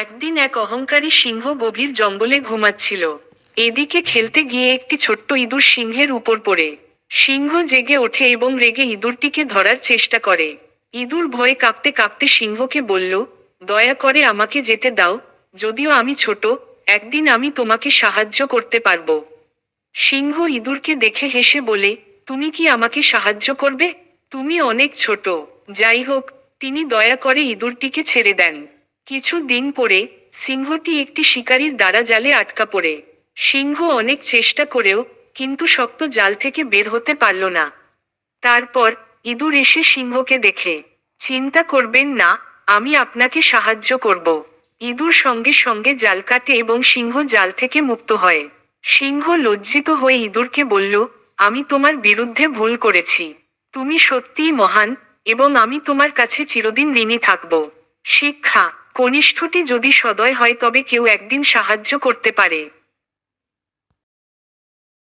একদিন এক অহংকারী সিংহ গভীর জঙ্গলে ঘুমাচ্ছিল। এদিকে খেলতে গিয়ে একটি ছোট্ট ইঁদুর সিংহের উপর পড়ে। সিংহ জেগে ওঠে এবং রেগে ইঁদুরটিকে ধরার চেষ্টা করে। ইঁদুর ভয়ে কাঁপতে কাঁপতে সিংহকে বলল, দয়া করে আমাকে যেতে দাও, যদিও আমি ছোট, একদিন আমি তোমাকে সাহায্য করতে পারব। সিংহ ইঁদুরকে দেখে হেসে বলে, তুমি কি আমাকে সাহায্য করবে? তুমি অনেক ছোট। যাই হোক, তিনি দয়া করে ইঁদুরটিকে ছেড়ে দেন। কিছু দিন পরে সিংহটি একটি শিকারীর দ্বারা জালে আটকা পড়ে। সিংহ অনেক চেষ্টা করেও কিন্তু শক্ত জাল থেকে বের হতে পারল না। তারপর ইঁদুর এসে সিংহকে দেখে, চিন্তা করবেন না, আমি আপনাকে সাহায্য করব। ইঁদুর সঙ্গে সঙ্গে জাল কাটে এবং সিংহ জাল থেকে মুক্ত হয়। সিংহ লজ্জিত হয়ে ইঁদুরকে বলল, আমি তোমার বিরুদ্ধে ভুল করেছি। তুমি সত্যিই মহান এবং আমি তোমার কাছে চিরদিন ঋণী থাকব। শিক্ষা। কনিষ্ঠটি যদি সদয় হয় তবে কেউ একদিন সাহায্য করতে পারে।